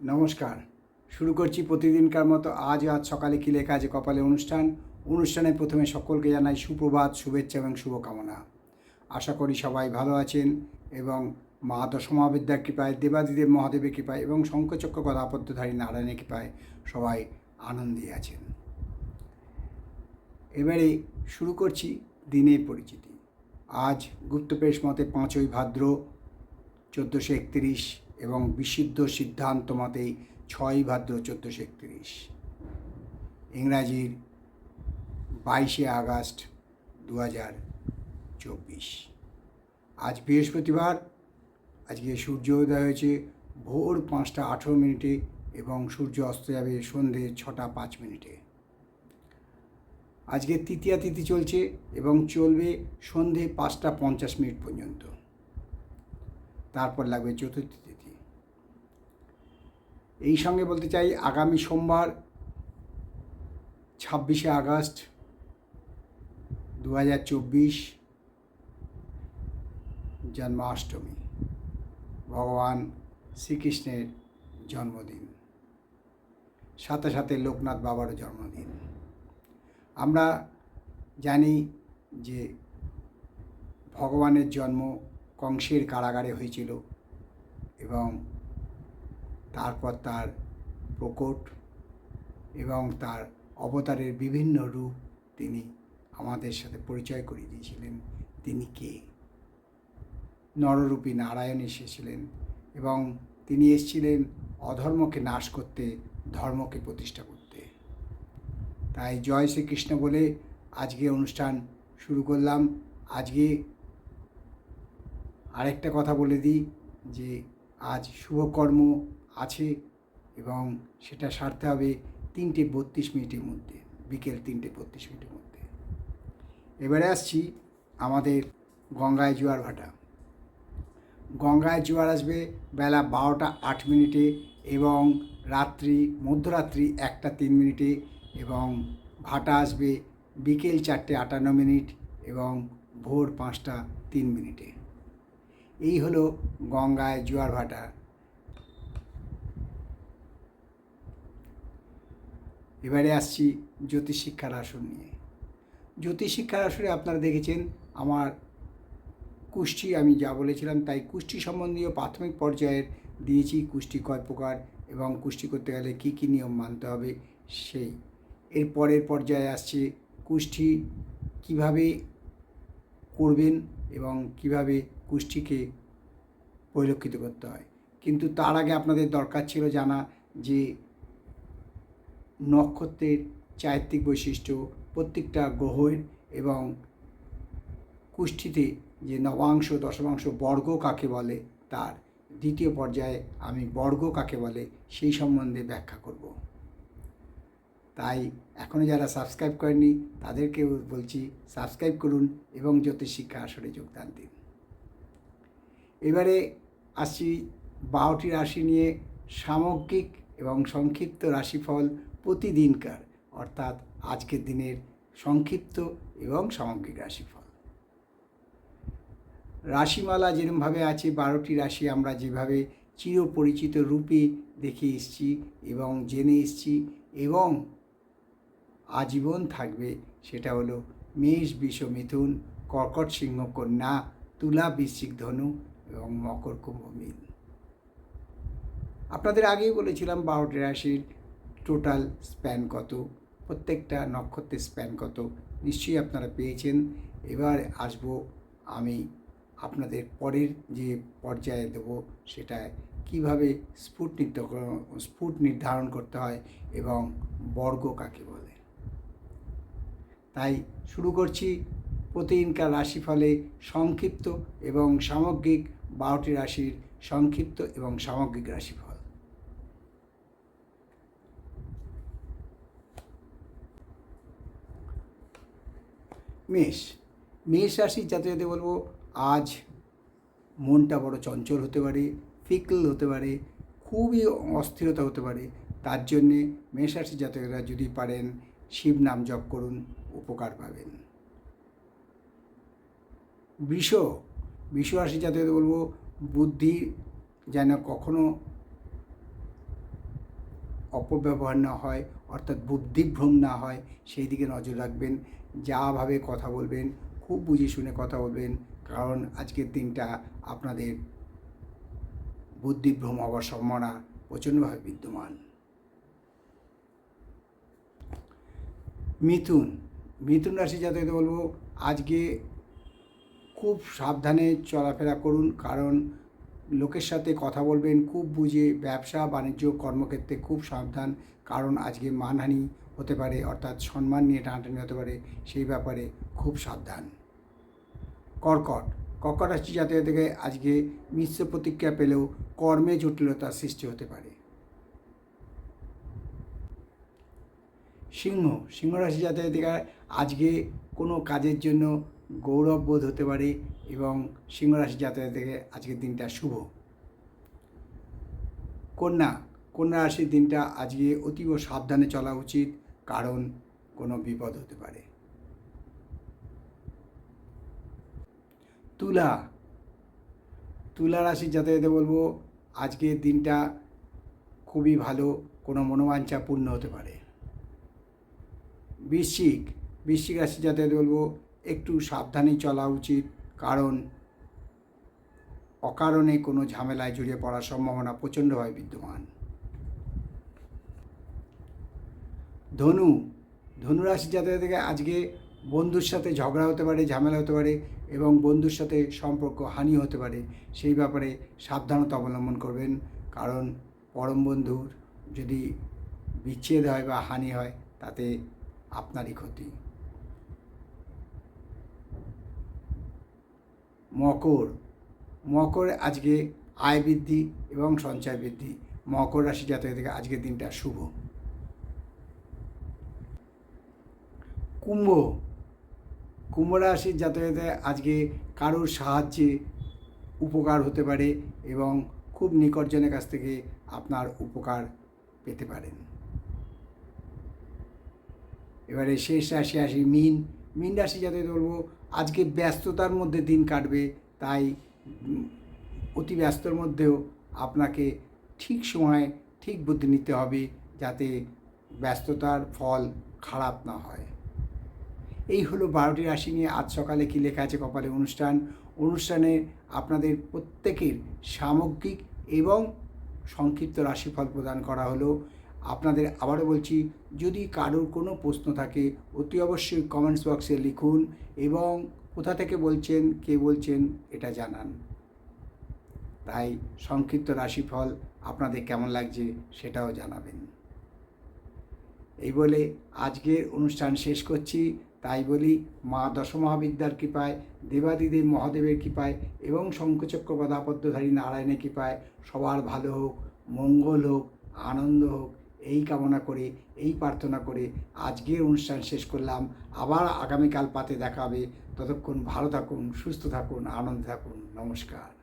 নমস্কার। শুরু করছি প্রতিদিনকার মতো আজ আজ সকালে কি লেখা আছে কপালে অনুষ্ঠান। অনুষ্ঠানে প্রথমে সকলকে জানাই সুপ্রভাত, শুভেচ্ছা এবং শুভকামনা। আশা করি সবাই ভালো আছেন এবং মা দশমাবিদ্যার কৃপায়, দেবাদিদেব মহাদেবের কৃপায় এবং শঙ্কচক্র কথাপদ্যধারী নারায়ণের কৃপায় সবাই আনন্দে আছেন। এবারে শুরু করছি দিনের পরিচিতি। আজ গুপ্তপ্রেস মতে পাঁচই ভাদ্র চোদ্দোশো একত্রিশ এবং বিশুদ্ধ সিদ্ধান্ত মতে ছয় ভাদ্র চোদ্দোশো একত্রিশ। ইংরাজির বাইশে আগস্ট দু হাজার চব্বিশ। আজ বৃহস্পতিবার, আজকে সূর্য উদয় হয়েছে, ভোর পাঁচটা আঠেরো মিনিটে এবং সূর্য অস্ত যাবে সন্ধে ছটা পাঁচ মিনিটে। আজকে তৃতীয়া তিথি চলছে এবং চলবে সন্ধে পাঁচটা পঞ্চাশ মিনিট পর্যন্ত। তারপর লাগবে চতুর্থী তিথি। এই সঙ্গে বলতে চাই, আগামী সোমবার, ছাব্বিশে আগস্ট দু হাজার চব্বিশ, জন্মাষ্টমী। ভগবান শ্রীকৃষ্ণের জন্মদিন। সাথে সাথে লোকনাথ বাবারও জন্মদিন। আমরা জানি যে ভগবানের জন্ম কংসের কারাগারে হয়েছিল এবং তারপর তার প্রকট এবং তার অবতারের বিভিন্ন রূপ তিনি আমাদের সাথে পরিচয় করিয়ে দিয়েছিলেন। তিনি কে? নররূপী নারায়ণ এসেছিলেন এবং তিনি এসেছিলেন অধর্মকে নাশ করতে, ধর্মকে প্রতিষ্ঠা করতে। তাই জয় শ্রীকৃষ্ণ বলে আজকে অনুষ্ঠান শুরু করলাম। আজকে আরেকটা কথা বলে দিই যে আজ শুভকর্ম আছে এবং সেটা সারতে হবে তিনটে বত্রিশ মিনিটের মধ্যে, বিকেল তিনটে বত্রিশ মিনিটের মধ্যে। এবারে আসছি আমাদের গঙ্গায় জোয়ার ভাটা। গঙ্গায় জোয়ার আসবে বেলা বারোটা আট মিনিটে এবং রাত্রি, মধ্যরাত্রি একটা তিন মিনিটে এবং ভাটা আসবে বিকেল চারটে আটান্ন মিনিট এবং ভোর পাঁচটা তিন মিনিটে। এই হলো গঙ্গায় জোয়ার ভাটা। এবারে আসছি জ্যোতিষশিক্ষার আসন নিয়ে। জ্যোতিষশিক্ষার আসরে আপনারা দেখেছেন আমার কুষ্টি আমি যা বলেছিলাম, তাই কুষ্টি সম্বন্ধীয় প্রাথমিক পর্যায়ের দিয়েছি কুষ্টি কয় প্রকার এবং কুষ্টি করতে গেলে কী কী নিয়ম মানতে হবে সেই। এর পরের পর্যায়ে আসছে কুষ্টি কীভাবে করবেন এবং কীভাবে কুষ্টিকে পরিলক্ষিত করতে হয়। কিন্তু তার আগে আপনাদের দরকার ছিল জানা যে নক্ষত্রের চারিত্রিক বৈশিষ্ট্য, প্রত্যেকটা গ্রহের এবং কুষ্ঠিতে যে নবাংশ, দশমাংশ বর্গ কাকে বলে তার। দ্বিতীয় পর্যায়ে আমি বর্গ কাকে বলে সেই সম্বন্ধে ব্যাখ্যা করব। তাই এখনও যারা সাবস্ক্রাইব করেননি, তাদেরকেও বলছি সাবস্ক্রাইব করুন এবং জ্যোতিষ শিক্ষা আসরে যোগদান দিন। এবারে আসছি বারোটি রাশি নিয়ে সামগ্রিক এবং সংক্ষিপ্ত রাশিফল প্রতিদিনকার, অর্থাৎ আজকের দিনের সংক্ষিপ্ত এবং সামগ্রিক রাশিফল। রাশিমালা যেরমভাবে আছে, বারোটি রাশি আমরা যেভাবে চিরপরিচিত রূপে দেখে এসছি এবং জেনে এসছি এবং আজীবন থাকবে। সেটা হলো মেষ, বিষ মিথুন, কর্কট সিংহ, কন্যা, তুলা, বৃশ্চিক ধনু এবং মকর কুম্ভ মীন। আপনাদের আগেই বলেছিলাম বারোটি রাশির টোটাল স্প্যান কত, প্রত্যেকটা নক্ষত্রের স্প্যান কত, নিশ্চয়ই আপনারা পেয়েছেন। এবার আসব আমি আপনাদের পরের যে পর্যায়ে দেব সেটা কীভাবে স্ফুট নির্ধারণ স্ফুট নির্ধারণ করতে হয় এবং বর্গ কাকে বলে। তাই শুরু করছি প্রতিদিনকার রাশিফলে সংক্ষিপ্ত এবং সামগ্রিক বারোটি রাশির সংক্ষিপ্ত এবং সামগ্রিক রাশিফল। মেষ। মেষ রাশির যাতে যাতে বলব, আজ মনটা বড় চঞ্চল হতে পারে, ফিকল হতে পারে, খুবই অস্থিরতা হতে পারে। তার জন্যে মেষ রাশির জাতকেরা যদি পারেন শিব নাম জপ করুন, উপকার পাবেন। বৃষ বৃষ রাশি যাতে বলব, বুদ্ধি যেন কখনো অপব্যবহার না হয়, অর্থাৎ বুদ্ধিভ্রম না হয়, সেই দিকে নজর রাখবেন। যাভাবে কথা বলবেন, খুব বুঝে শুনে কথা বলবেন, কারণ আজকের দিনটা আপনাদের বুদ্ধিভ্রম হওয়ার সম্ভাবনা প্রচণ্ডভাবে বিদ্যমান। মিথুন মিথুন রাশি যাতে বলব, আজকে খুব সাবধানে চলাফেরা করুন, কারণ লোকের সাথে কথা বলবেন, খুব বুঝে ব্যবসা, বাণিজ্য, কর্মক্ষেত্রে খুব সাবধান, কারণ আজকে মানহানি হতে পারে, অর্থাৎ সম্মান নিয়ে টানাটানি হতে পারে, সেই ব্যাপারে খুব সাবধান। কর্কট কর্কট রাশি জাতীয় থেকে আজকে মিশ্র প্রতিক্রিয়া পেলেও কর্মে জটিলতার সৃষ্টি হতে পারে। সিংহ সিংহ রাশি থেকে আজকে কোনো কাজের জন্য গৌরব বোধ হতে পারে এবং সিংহ রাশি থেকে আজকের দিনটা শুভ। কন্যা কন্যা রাশির দিনটা আজকে অতীব সাবধানে চলা উচিত, কারণ কোনো বিপদ হতে পারে। তুলা তুলা রাশির যাতায়াতে বলব, আজকের দিনটা খুবই ভালো, কোনো মনোবাঞ্ছা পূর্ণ হতে পারে। বৃশ্চিক বৃশ্চিক রাশি যাতায়াতে বলব একটু সাবধানে চলা উচিত, কারণ অকারণে কোনো ঝামেলায় জড়িয়ে পড়ার সম্ভাবনা প্রচণ্ডভাবে বিদ্যমান। ধনু ধনুরাশি জাতক থেকে আজকে বন্ধুর সাথে ঝগড়া হতে পারে, ঝামেলা হতে পারে এবং বন্ধুর সাথে সম্পর্ক হানি হতে পারে, সেই ব্যাপারে সাবধানতা অবলম্বন করবেন। কারণ পরম বন্ধুর যদি বিচ্ছেদ হয় বা হানি হয়, তাতে আপনারই ক্ষতি। মকর। মকর আজকে আয় বৃদ্ধি এবং সঞ্চয় বৃদ্ধি। মকর রাশি জাতক থেকে আজকের দিনটা শুভ। কুম্ভ। কুম্ভ রাশির জাতকদের আজকে কারোর সাহায্যে উপকার হতে পারে এবং খুব নিকটজনের কাছ থেকে আপনার উপকার পেতে পারেন। এবারে শেষ রাশি আসি মিন। মিন রাশি যাতে বলব, আজকে ব্যস্ততার মধ্যে দিন কাটবে, তাই অতি ব্যস্তর মধ্যেও আপনাকে ঠিক সময়ে ঠিক বুদ্ধি নিতে হবে যাতে ব্যস্ততার ফল খারাপ না হয়। এই হলো বারোটি রাশি নিয়ে আজ সকালে কী লেখা আছে কপালে অনুষ্ঠান। অনুষ্ঠানে আপনাদের প্রত্যেকের সামগ্রিক এবং সংক্ষিপ্ত রাশিফল প্রদান করা হলো। আপনাদের আবারও বলছি, যদি কারোর কোনো প্রশ্ন থাকে, অতি অবশ্যই কমেন্টস বক্সে লিখুন এবং কোথা থেকে বলছেন, কে বলছেন, এটা জানান। তাই সংক্ষিপ্ত রাশিফল আপনাদের কেমন লাগছে সেটাও জানাবেন। এই বলে আজকের অনুষ্ঠান শেষ করছি। তাই বলি, মা দশমহাবিদ্যার কৃপায়, দেবাদিদেব মহাদেবের কৃপায় এবং শঙ্খচক্র গদাপদ্মধারী নারায়ণের কৃপায় সবার ভালো হোক, মঙ্গল হোক, আনন্দ হোক এই কামনা করে, এই প্রার্থনা করে আজকের অনুষ্ঠান শেষ করলাম। আবার আগামীকাল পাতে দেখা হবে। ততক্ষণ ভালো থাকুন, সুস্থ থাকুন, আনন্দে থাকুন। নমস্কার।